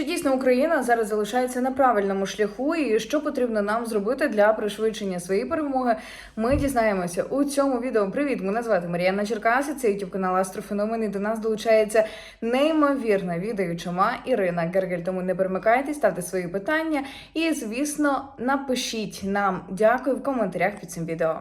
Чи дійсно Україна зараз залишається на правильному шляху, і що потрібно нам зробити для пришвидшення своєї перемоги? Ми дізнаємося у цьому відео. Привіт! Мене звати Мар'яна Черкаси. Це youtube канал Астрофеномен. І до нас долучається неймовірна відеючама Ірина Гергель. Тому не перемикайтесь, ставте свої питання. І звісно, напишіть нам дякую в коментарях під цим відео.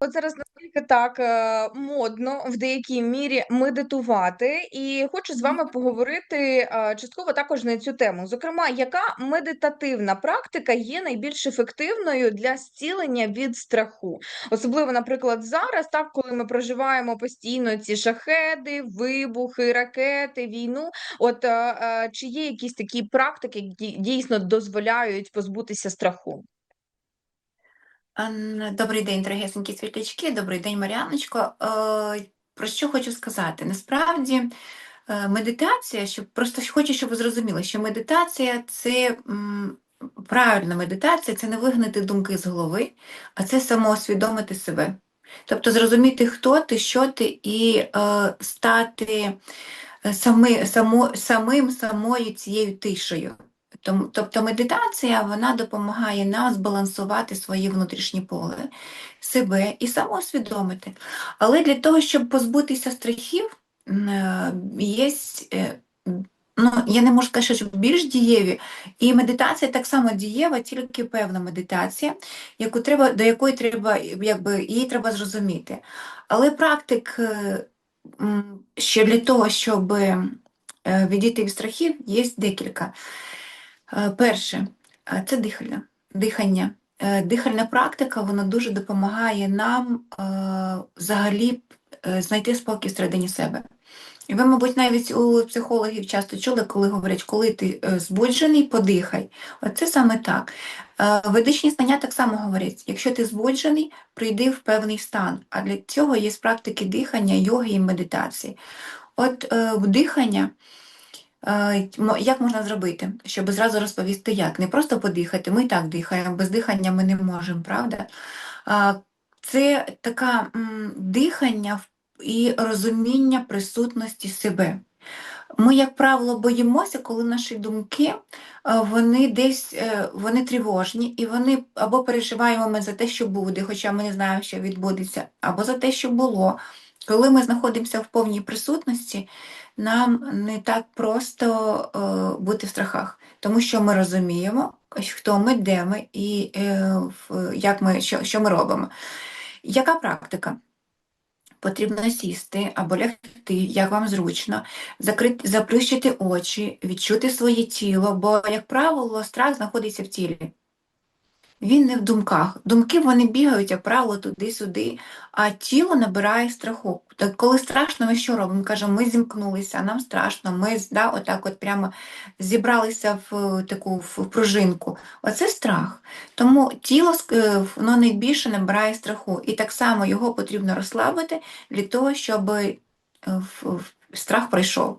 От зараз наскільки так е, модно в деякій мірі медитувати, і хочу з вами поговорити е, частково також на цю тему. Зокрема, яка медитативна практика є найбільш ефективною для зцілення від страху, особливо, наприклад, зараз, так коли ми проживаємо постійно ці шахеди, вибухи, ракети, війну. От е, чи є якісь такі практики, які дійсно дозволяють позбутися страху? Добрий день, дорогесенькі світлячки, добрий день, Мар'яночко. Е, Про що хочу сказати? Насправді, е, медитація, щоб просто хочу, щоб ви зрозуміли, що медитація це правильна медитація, це не вигнати думки з голови, а це самоусвідомити себе. Тобто зрозуміти, хто ти, що ти, і е, стати е, сами, само, самим самою цією тишею. Тобто медитація вона допомагає нам збалансувати своє внутрішнє поле, себе і самоусвідомити. Але для того, щоб позбутися страхів, е, є, е, ну, я не можу сказати, що більш дієві, і медитація так само дієва, тільки певна медитація, яку треба, до якої треба, якби, її треба зрозуміти. Але практик е, ще для того, щоб відійти від страхів, є декілька. Е, Перше, е, це дихання. дихання. Е, Дихальна практика вона дуже допомагає нам взагалі знайти спокій всередині себе. І ви, мабуть, навіть у психологів часто чули, коли говорять, коли ти збуджений, подихай. Оце саме так. Ведичні знання так само говорять, якщо ти збуджений, прийди в певний стан. А для цього є практики дихання, йоги і медитації. От дихання. Е, Як можна зробити, щоб зразу розповісти, як? Не просто подихати, ми і так дихаємо, без дихання ми не можемо, правда? Це таке дихання і розуміння присутності себе. Ми, як правило, боїмося, коли наші думки е, вони десь е, вони тривожні, і вони або переживаємо ми за те, що буде, хоча ми не знаємо, що відбудеться, або за те, що було. Коли ми знаходимося в повній присутності, нам не так просто е, бути в страхах, тому що ми розуміємо, хто ми, де ми і е, як ми, що, що ми робимо. Яка практика? Потрібно сісти або лягти, як вам зручно, закрити, заплющити очі, відчути своє тіло, бо, як правило, страх знаходиться в тілі. Він не в думках. Думки вони бігають, як правило, туди-сюди, а тіло набирає страху. Так коли страшно, ми що робимо? Ми кажемо, ми зімкнулися, нам страшно, ми да, отак от прямо зібралися в таку в пружинку. Оце страх. Тому тіло е, воно найбільше набирає страху. І так само його потрібно розслабити для того, щоб е, страх пройшов.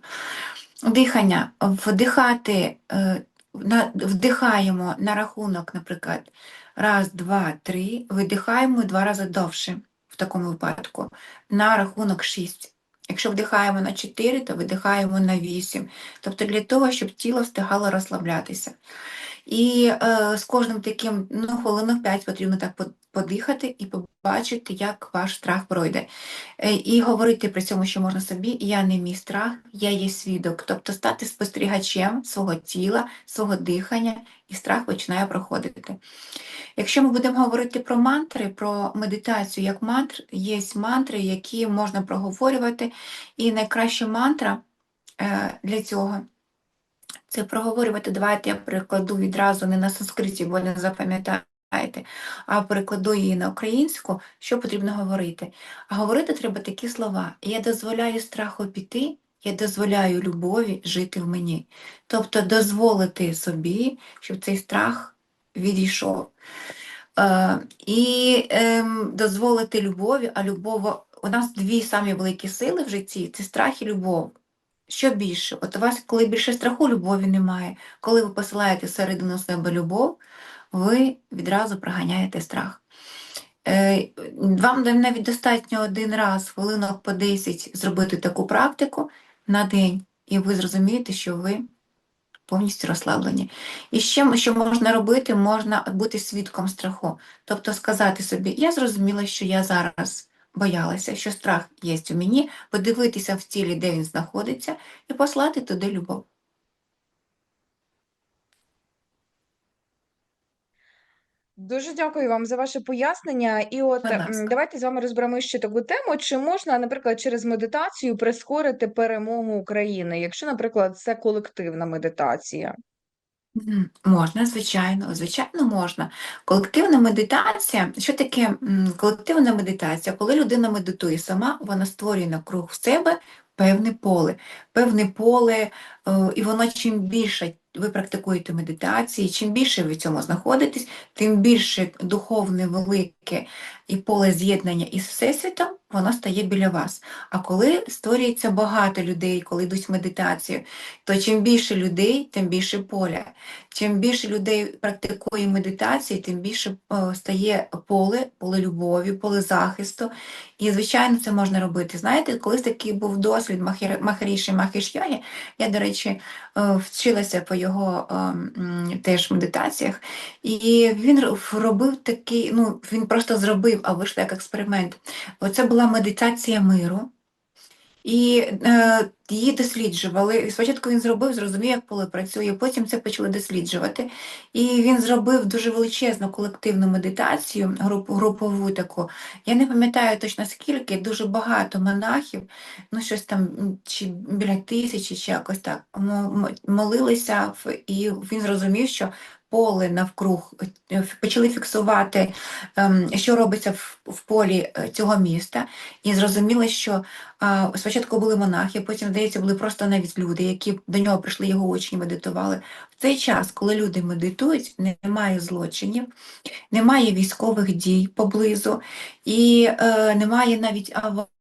Дихання. Вдихати, е, вдихаємо на рахунок, наприклад, раз, два, три, видихаємо два рази довше в такому випадку, на рахунок шість. Якщо вдихаємо на 4, то видихаємо на 8. Тобто для того, щоб тіло встигало розслаблятися. І е, з кожним таким, ну, хвилинок 5 потрібно так подихати і побачити, як ваш страх пройде. Е, І говорити при цьому, що можна собі, я не мій страх, я є свідок. Тобто стати спостерігачем свого тіла, свого дихання, і страх починає проходити. Якщо ми будемо говорити про мантри, про медитацію як мантр, є мантри, які можна проговорювати, і найкраща мантра е, для цього це проговорювати. Давайте я перекладу відразу не на санскриті, бо не запам'ятаєте, а перекладу її на українську, що потрібно говорити. А говорити треба такі слова: Я дозволяю страху піти, я дозволяю любові жити в мені. Тобто дозволити собі, щоб цей страх відійшов. Е, і ем, дозволити любові, а любов, у нас дві самі великі сили в житті це страх і любов. Що більше? От у вас, коли більше страху, любові немає. Коли ви посилаєте всередину себе любов, ви відразу проганяєте страх. Е, Вам навіть достатньо один раз, хвилинок по 10, зробити таку практику, на день, і ви зрозумієте, що ви повністю розслаблені. І ще що можна робити, можна бути свідком страху. Тобто сказати собі, я зрозуміла, що я зараз боялася, що страх є у мені, подивитися в тілі, де він знаходиться, і послати туди любов. Дуже дякую вам за ваше пояснення. І от давайте з вами розберемо ще таку тему. Чи можна, наприклад, через медитацію прискорити перемогу України, якщо, наприклад, це колективна медитація? Можна, звичайно, звичайно, можна. Колективна медитація. Що таке колективна медитація? Коли людина медитує сама, вона створює навкруг себе певне поле. Певне поле, е, і воно чим більше ви практикуєте медитації, чим більше ви в цьому знаходитесь, тим більше духовне велике і поле з'єднання із Всесвітом, воно стає біля вас. А коли створюється багато людей, коли йдуть в медитацію, то чим більше людей, тим більше поля. Чим більше людей практикує медитації, тим більше стає поле, поле любові, поле захисту. І, звичайно, це можна робити. Знаєте, колись такий був Махір- Махаріші Махіш я, до речі, вчилася по його теж медитаціях, і він робив такий, ну, він просто зробив, а вийшло як експеримент. Оце була медитація миру. І е, її досліджували. І спочатку він зробив, зрозумів, як поле працює, потім це почали досліджувати. І він зробив дуже величезну колективну медитацію, груп, групову таку. Я не пам'ятаю точно скільки, дуже багато монахів, ну щось там чи біля тисячі, чи якось так, молилися, і він зрозумів, що поле навкруг е, почали фіксувати, ем, що робиться в, полі е, цього міста, і зрозуміли, що Спочатку були монахи, потім, здається, були просто навіть люди, які до нього прийшли, його учні медитували. В цей час, коли люди медитують, немає злочинів, немає військових дій поблизу, і е, немає навіть аварій,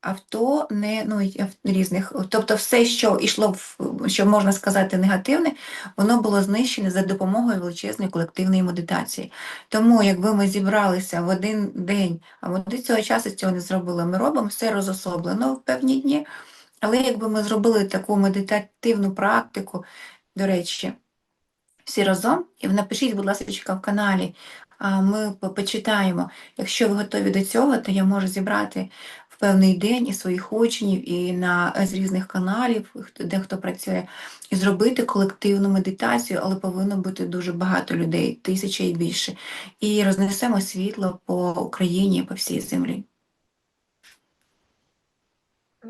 авто не ну, різних. Тобто все, що йшло, що можна сказати, негативне, воно було знищене за допомогою величезної колективної медитації. Тому, якби ми зібралися в один день, а до цього часу цього не зробили, ми робимо все розособлено в певні дні. Але якби ми зробили таку медитативну практику, до речі, всі разом, і напишіть, будь ласка, в каналі, а ми почитаємо. Якщо ви готові до цього, то я можу зібрати певний день і своїх учнів, і на з різних каналів, де хто працює, і зробити колективну медитацію, але повинно бути дуже багато людей, тисяча і більше. І рознесемо світло по Україні, по всій землі.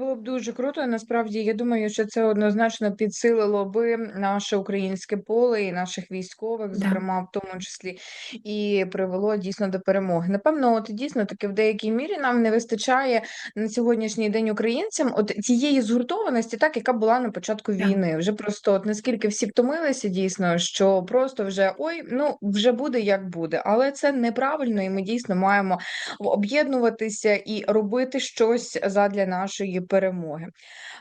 Було б дуже круто. Насправді, я думаю, що це однозначно підсилило би наше українське поле і наших військових, зокрема, в тому числі, і привело дійсно до перемоги. Напевно, от дійсно таки в деякій мірі нам не вистачає на сьогоднішній день українцям от тієї згуртованості, так яка була на початку війни. Вже просто от наскільки всі втомилися, дійсно, що просто вже ой, ну вже буде як буде, але це неправильно, і ми дійсно маємо об'єднуватися і робити щось задля нашої перемоги.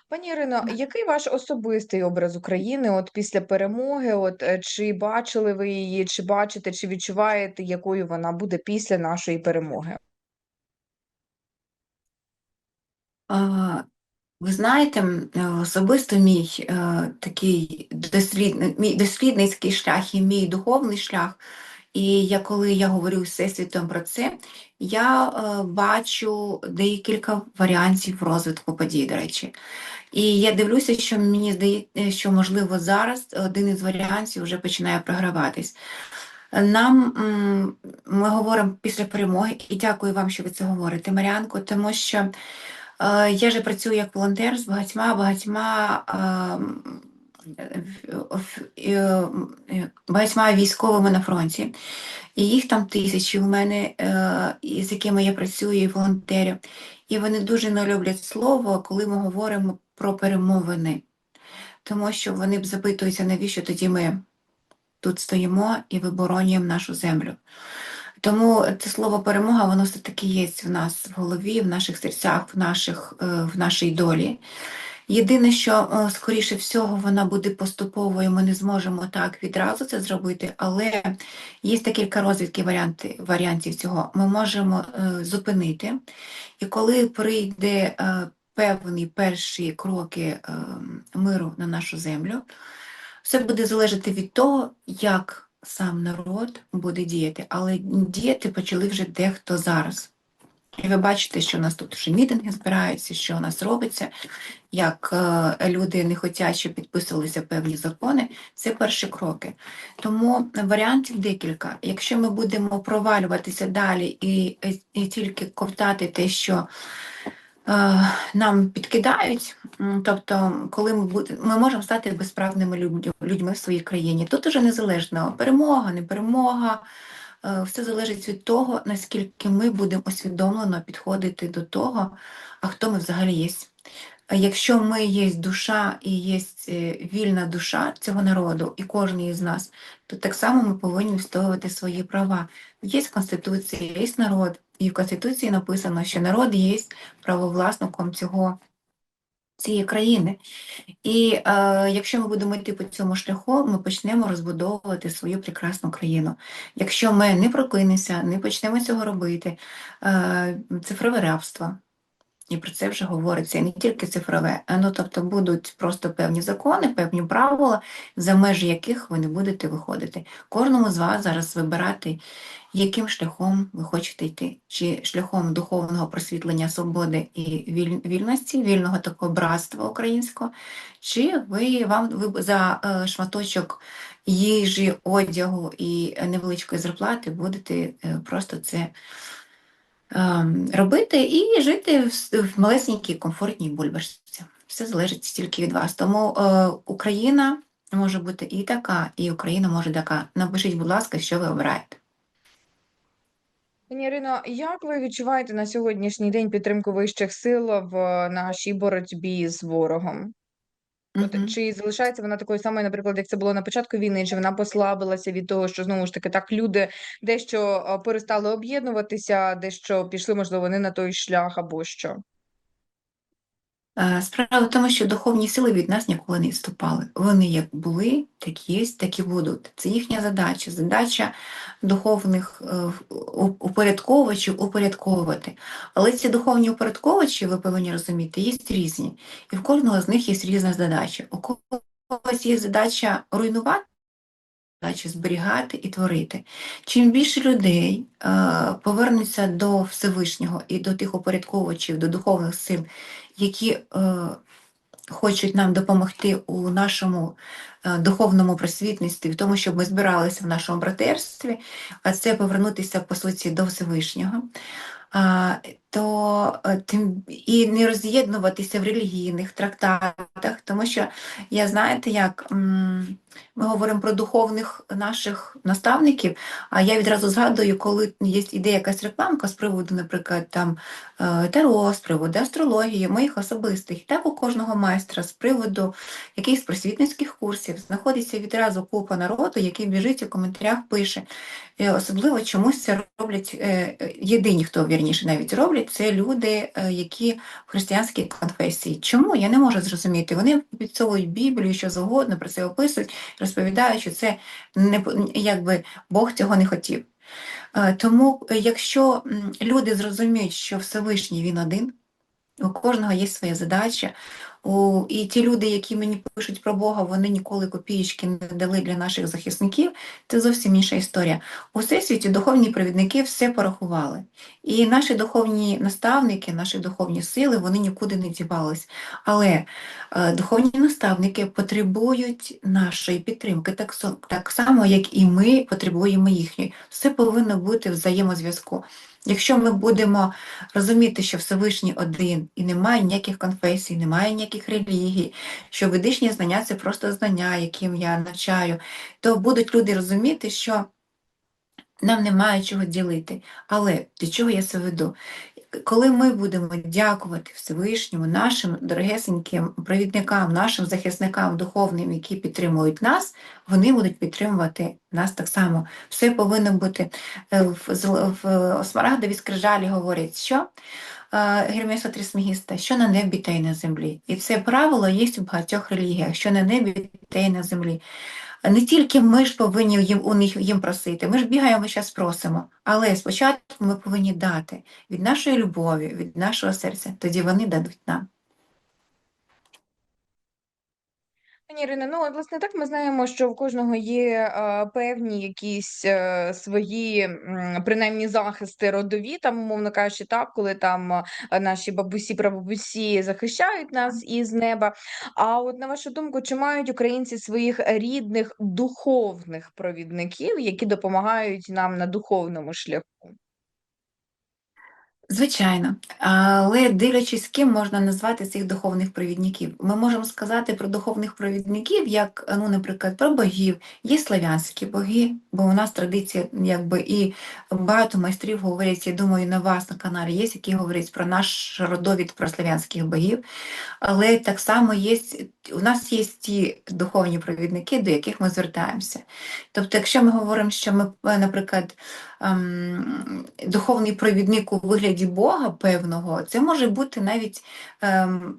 Пані Ірино, який ваш особистий образ України от після перемоги? От е, чи бачили ви її, чи бачите, чи відчуваєте, якою вона буде після нашої перемоги? А, Ви знаєте, е, особисто мій е, такий дослідний, мій дослідницький шлях і мій духовний шлях, і я, коли я говорю з Всесвітом про це, я е, бачу декілька варіантів розвитку подій, до речі. І я дивлюся, що мені здається, що, можливо, зараз один із варіантів вже починає програватись. Нам ми говоримо після перемоги, і дякую вам, що ви це говорите, Маріанко, тому що е, я же працюю як волонтер з багатьма багатьма. е, е, багатьма військовими на фронті, і їх там тисячі у мене, е, з якими я працюю, і волонтерів. І вони дуже не люблять слово, коли ми говоримо про перемовини, тому що вони б запитуються, навіщо тоді ми тут стоїмо і виборонюємо нашу землю. Тому це слово перемога, воно все-таки є в нас в голові, в наших серцях, в, наших, е, в нашій долі. Єдине, що, е, скоріше всього, вона буде поступовою, ми не зможемо так відразу це зробити, але є декілька розвідки варіанти, варіантів цього. Ми можемо е, зупинити, і коли прийде е, певні перші кроки ем, миру на нашу землю. Все буде залежати від того, як сам народ буде діяти. Але діяти почали вже дехто зараз. І ви бачите, що у нас тут вже мітинги збираються, що у нас робиться, як е, люди не хочуть, щоб підписувалися певні закони. Це перші кроки. Тому варіантів декілька. Якщо ми будемо провалюватися далі і, і тільки ковтати те, що е, нам підкидають, тобто, коли ми будемо, ми можемо стати безправними людь- людьми в своїй країні. Тут уже незалежно перемога, не перемога. Е, Все залежить від того, наскільки ми будемо усвідомлено підходити до того, а хто ми взагалі є. Якщо ми є душа і є е, вільна душа цього народу, і кожен із нас, то так само ми повинні відстоювати свої права. Є Конституція, є народ, і в Конституції написано, що народ є правовласником цього, цієї країни. І е, якщо ми будемо йти по цьому шляху, ми почнемо розбудовувати свою прекрасну країну. Якщо ми не прокинемося, не почнемо цього робити, е, цифрове рабство. І про це вже говориться. І не тільки цифрове, а, ну тобто будуть просто певні закони, певні правила, за межі яких ви не будете виходити. Кожному з вас зараз вибирати, яким шляхом ви хочете йти, чи шляхом духовного просвітлення свободи і віль- вільності, вільного такого братства українського, чи ви вам ви за е, шматочок їжі, одягу і невеличкої зарплати будете е, просто це робити і жити в, малесенькій комфортній бульбашці. Все залежить тільки від вас. Тому е, Україна може бути і така, і Україна може така. Напишіть, будь ласка, що ви обираєте. Пані Ірино, як ви відчуваєте на сьогоднішній день підтримку вищих сил в нашій боротьбі з ворогом? Мгм. чи залишається вона такою самою, наприклад, як це було на початку війни, чи вона послабилася від того, що знову ж таки так люди дещо перестали об'єднуватися, дещо пішли, можливо, не на той шлях або що? Е, Справа в тому, що духовні сили від нас ніколи не відступали. Вони як були, так є, так і будуть. Це їхня задача. Задача духовних е, упорядковувачів упорядковувати. Але ці духовні упорядковувачі, ви повинні розуміти, є різні. І в кожного з них є різна задача. У когось є задача руйнувати. Задача зберігати і творити. Чим більше людей е, повернуться до Всевишнього і до тих упорядковувачів, до духовних сил, які е, хочуть нам допомогти у нашому е, духовному просвітництві, в тому, щоб ми збиралися в нашому братерстві, а це повернутися по суті до Всевишнього. А, то е, тим і не роз'єднуватися в релігійних трактатах, тому що я знаєте, як ми говоримо про духовних наших наставників, а я відразу згадую, коли є іде якась рекламка з приводу, наприклад, там е, таро, з приводу астрології, моїх особистих, так у кожного майстра з приводу якихось просвітницьких курсів знаходиться відразу купа народу, який біжить у коментарях пише. Е, Особливо чомусь це роблять єдині, хто вірніше навіть роблять, це люди, е, які в християнській конфесії. Чому? Я не можу зрозуміти. Вони підсовують Біблію, що завгодно про це описують, розповідають, що це не якби Бог цього не хотів. Е, Тому, е, якщо люди зрозуміють, що Всевишній він один, у кожного є своя задача. У, і ті люди, які мені пишуть про Бога, вони ніколи копієчки не дали для наших захисників. Це зовсім інша історія. У всесвіті духовні провідники все порахували. І наші духовні наставники, наші духовні сили, вони нікуди не дівались. Але е, духовні наставники потребують нашої підтримки, так, так само, як і ми потребуємо їхньої. Все повинно бути в взаємозв'язку. Якщо ми будемо розуміти, що Всевишній один і немає ніяких конфесій, немає ніяких релігій, що ведичні знання це просто знання, яким я навчаю, то будуть люди розуміти, що нам немає чого ділити. Але до чого я це веду? Коли ми будемо дякувати Всевишньому, нашим дорогесеньким провідникам, нашим захисникам духовним, які підтримують нас, вони будуть підтримувати нас так само. Все повинно бути е, в, в Смарагдові скрижалі говорять, що е, Гермеса Трисмегіста, що на небі та й на землі. І це правило є в багатьох релігіях, що на небі та й на землі. Не тільки ми ж повинні їм, у них їм просити, ми ж бігаємо зараз просимо, але спочатку ми повинні дати від нашої любові, від нашого серця, тоді вони дадуть нам. Пані Ірино, ну, власне, так ми знаємо, що в кожного є, е, певні якісь, е, свої, м, принаймні захисти родові, там, умовно кажучи, так, коли там, е, наші бабусі, прабабусі захищають нас із неба. А от на вашу думку, чи мають українці своїх рідних духовних провідників, які допомагають нам на духовному шляху? Звичайно, але дивлячись, ким можна назвати цих духовних провідників. Ми можемо сказати про духовних провідників, як, ну, наприклад, про богів. Є славянські боги, бо у нас традиція, якби і багато майстрів говорять, я думаю, на вас на каналі є, які говорять про наш родовід про славянських богів. Але так само є, у нас є ті духовні провідники, до яких ми звертаємося. Тобто, якщо ми говоримо, що ми, наприклад, ем, духовний провідник у вигляді Бога певного, це може бути навіть ем,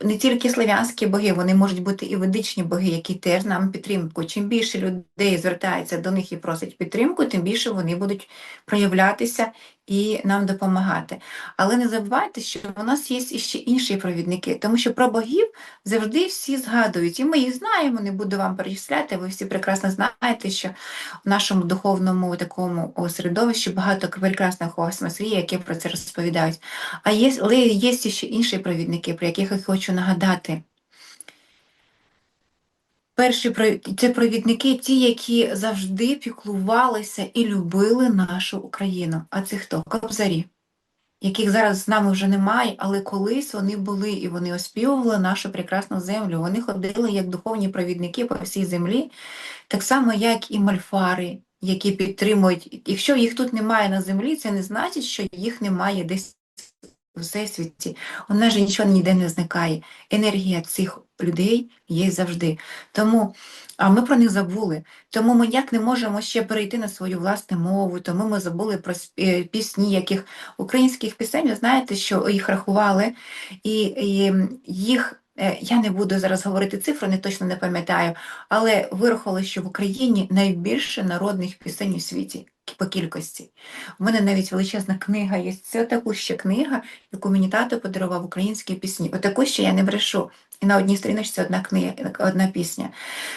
не тільки славянські боги, вони можуть бути і ведичні боги, які теж нам підтримку. Чим більше людей звертається до них і просить підтримку, тим більше вони будуть проявлятися і нам допомагати. Але не забувайте, що у нас є іще інші провідники, тому що про богів завжди всі згадують, і ми їх знаємо, не буду вам перечисляти, ви всі прекрасно знаєте, що в нашому духовному такому середовищі багато прекрасних осмислів, які про це розповідають. А є, але є ще інші провідники, про яких я хочу нагадати. Перші це провідники, ті, які завжди піклувалися і любили нашу Україну. А це хто? Кобзарі, яких зараз з нами вже немає, але колись вони були і вони оспівували нашу прекрасну землю. Вони ходили як духовні провідники по всій землі, так само, як і мальфари, які підтримують. Якщо їх тут немає на землі, це не значить, що їх немає десь у всесвіті. У нас же нічого ніде не зникає. Енергія цих людей є завжди. Тому, а ми про них забули. Тому ми ніяк не можемо ще перейти на свою власну мову, тому ми забули про е, пісні, яких українських пісень, ви знаєте, що їх рахували, і, і їх. Е, я не буду зараз говорити цифру, не точно не пам'ятаю, але вирахували, що в Україні найбільше народних пісень у світі по кількості. У мене навіть величезна книга є. Це таку ще книга, яку мені тато подарував українські пісні. Отаку ще я не брешу. І на одній сторіночці одна книга, одна пісня.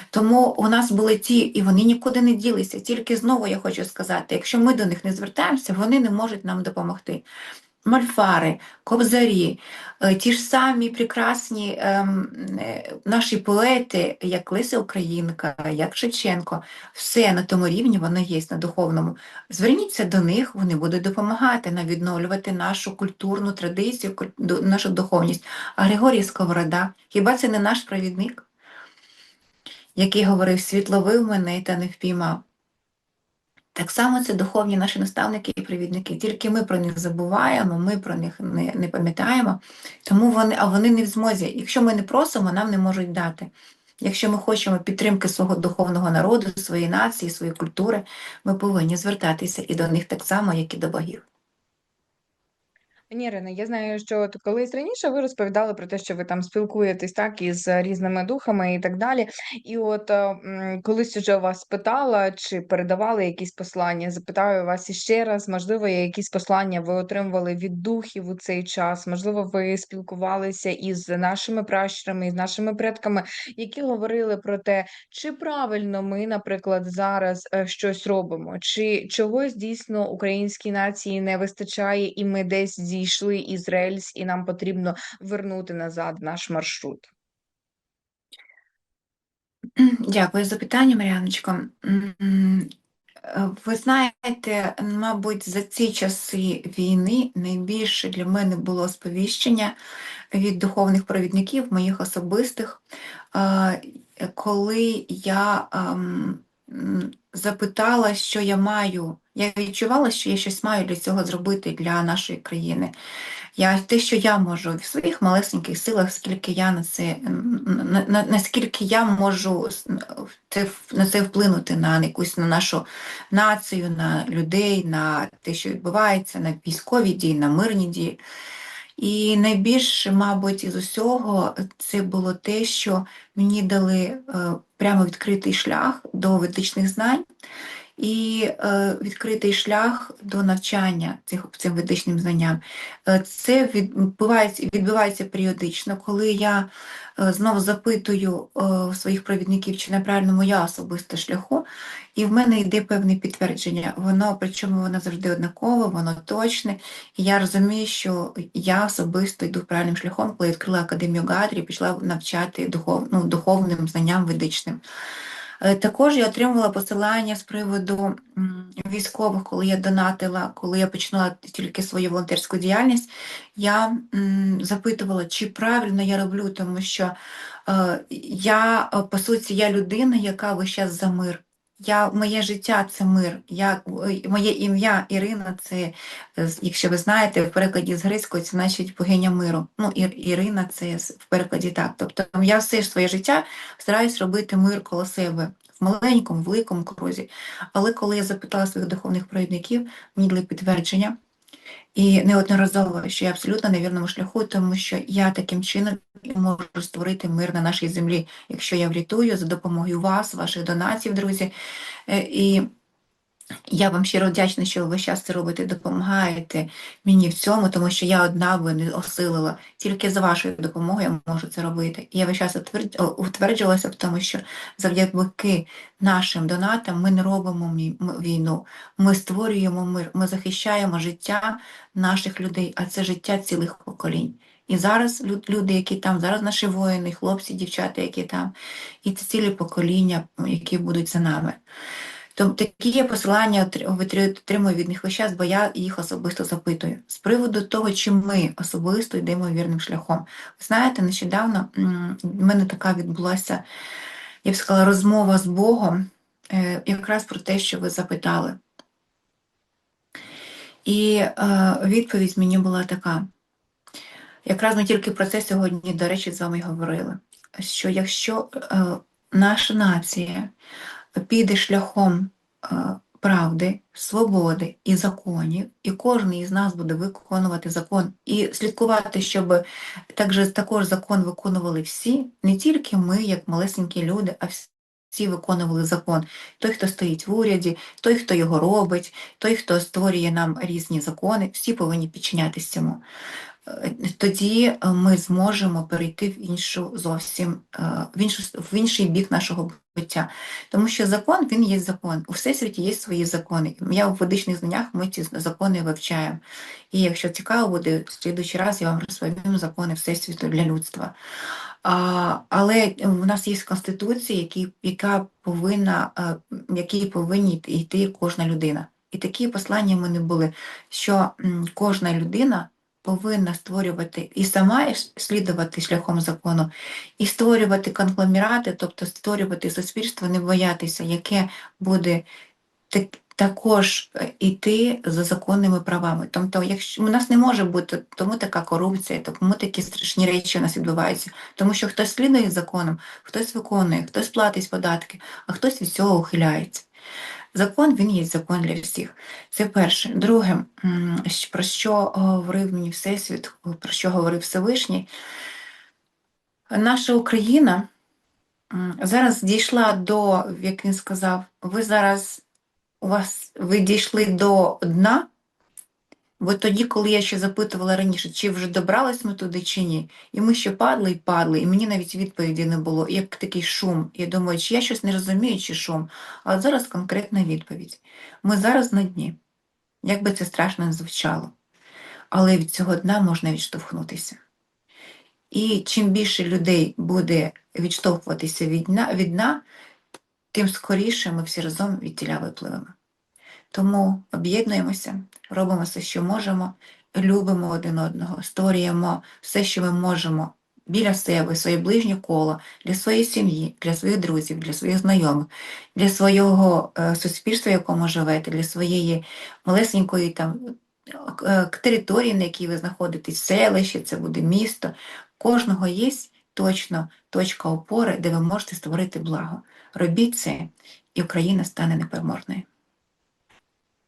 Тому у нас були ті, і вони нікуди не ділися. Тільки знову я хочу сказати: якщо ми до них не звертаємося, вони не можуть нам допомогти мальфари, кобзарі, е, ті ж самі прекрасні ем, е, наші поети, як Леся Українка, як Шевченко, все на тому рівні воно є на духовному. Зверніться до них, вони будуть допомагати нам відновлювати нашу культурну традицію, нашу духовність. А Григорій Сковорода, хіба це не наш провідник, який говорив, світ ловив мене та не впіймав. Так само це духовні наші наставники і провідники. Тільки ми про них забуваємо, ми про них не не пам'ятаємо, тому вони, а вони не в змозі. Якщо ми не просимо, нам не можуть дати. Якщо ми хочемо підтримки свого духовного народу, своєї нації, своєї культури, ми повинні звертатися і до них так само, як і до богів. Пані Ірино, я знаю, що колись раніше ви розповідали про те, що ви там спілкуєтесь так із різними духами і так далі. І от колись уже вас питала, чи передавали якісь послання. Запитаю вас іще раз, можливо, якісь послання ви отримували від духів у цей час. Можливо, ви спілкувалися із нашими пращурами, із нашими предками, які говорили про те, чи правильно ми, наприклад, зараз е, щось робимо, чи чогось дійсно українській нації не вистачає, і ми десь зі зійшли із рельс, і нам потрібно вернути назад наш маршрут? Дякую за питання, Мар'яночко. Ви знаєте, мабуть, за ці часи війни найбільше для мене було сповіщення від духовних провідників, моїх особистих, коли я ем, запитала, що я маю. Я відчувала, що я щось маю для цього зробити для нашої країни. Я, Те, що я можу в своїх малесеньких силах, скільки я на це, на, на, наскільки я можу це, на це вплинути на якусь на нашу націю, на людей, на те, що відбувається, на військові дії, на мирні дії. І найбільше, мабуть, із усього це було те, що мені дали е, прямо відкритий шлях до ведичних знань. І е, відкритий шлях до навчання цих, цим ведичним знанням. Е, Це відбувається, відбувається періодично, коли я е, знову запитую е, своїх провідників, чи на правильному я особисто шляху, і в мене йде певне підтвердження. Воно, причому воно завжди однакове, воно точне. І я розумію, що я особисто йду правильним шляхом, коли відкрила академію Гадрі, почала навчати духов, ну, духовним знанням ведичним. Е, Також я отримувала посилання з приводу військових, коли я донатила, коли я починала тільки свою волонтерську діяльність, я запитувала, чи правильно я роблю, тому що е, я, е, по суті, я людина, яка весь час за мир. Я, моє життя це мир. Я, моє ім'я Ірина, це, е, якщо ви знаєте, в перекладі з грецької це значить богиня миру. Ну, Ір, Ірина це в перекладі так. Тобто я все своє життя стараюсь робити мир коло себе в маленькому, великому крузі. Але коли я запитала своїх духовних провідників, мені дали підтвердження і неодноразово, що я абсолютно на вірному шляху, тому що я таким чином можу створити мир на нашій землі, якщо я врятую за допомогою вас, ваших донатів, друзі. Е, І я вам щиро вдячна, що ви час це робите, допомагаєте мені в цьому, тому що я одна би не осилила. Тільки за вашою допомогою я можу це робити. І я весь час утверджувалася в тому, що завдяки нашим донатам ми не робимо війну, ми створюємо мир, ми захищаємо життя наших людей, а це життя цілих поколінь. І зараз люди, які там, зараз наші воїни, хлопці, дівчата, які там, і це цілі покоління, які будуть за нами. Тому такі я посилання отри- отримую від них весь час, бо я їх особисто запитую. З приводу того, чи ми особисто йдемо вірним шляхом. Ви знаєте, нещодавно в мене така відбулася, я б сказала, розмова з Богом, е, якраз про те, що ви запитали. І е, відповідь мені була така. Якраз ми тільки про це сьогодні, до речі, з вами говорили. Що якщо е, наша нація піде шляхом е, правди, свободи і законів, і кожен із нас буде виконувати закон і слідкувати, щоб також, також закон виконували всі, не тільки ми, як малесенькі люди, а всі. Всі виконували закон. Той, хто стоїть в уряді, той, хто його робить, той, хто створює нам різні закони, всі повинні підчинятися цьому. Е, Тоді е, ми зможемо перейти в іншу зовсім е, в, іншу, в інший бік нашого буття. Тому що закон він є закон. У всесвіті є свої закони. Я в ведичних знаннях ми ці закони вивчаємо. І якщо цікаво буде, в слідуючий раз я вам розповім закони Всесвіту для людства. А, але у нас є конституція, які, яка повинна, е, в якій повинні йти кожна людина. І такі послання в мене були, що кожна людина повинна створювати і сама слідувати шляхом закону, і створювати конгломерати, тобто створювати суспільство, не боятися, яке буде так, також е, іти за законними правами. Тобто, якщо у нас не може бути тому така корупція, тому такі страшні речі у нас відбуваються, тому що хтось слідує законам, хтось виконує, хтось платить податки, а хтось від цього ухиляється. Закон він є закон для всіх. Це перше. Друге, про що говорив мені Всесвіт, про що говорив Всевишній. Наша Україна зараз дійшла до, як він сказав, ви зараз у вас ви дійшли до дна. Бо тоді, коли я ще запитувала раніше, чи вже добрались ми туди чи ні, і ми ще падли і падли, і мені навіть відповіді не було, як такий шум. Я думаю, чи я щось не розумію, чи шум. А от зараз конкретна відповідь. Ми зараз на дні, як би це страшно не звучало. Але від цього дна можна відштовхнутися. І чим більше людей буде відштовхуватися від дна, від дна тим скоріше ми всі разом від тіля випливемо. Тому об'єднуємося, робимо все, що можемо, любимо один одного, створюємо все, що ми можемо біля себе, своє ближнє коло, для своєї сім'ї, для своїх друзів, для своїх знайомих, для свого е, суспільства, в якому живете, для своєї малесенької там е, території, на якій ви знаходитесь, селище, це буде місто. Кожного є точно точка опори, де ви можете створити благо. Робіть це, і Україна стане непереможною.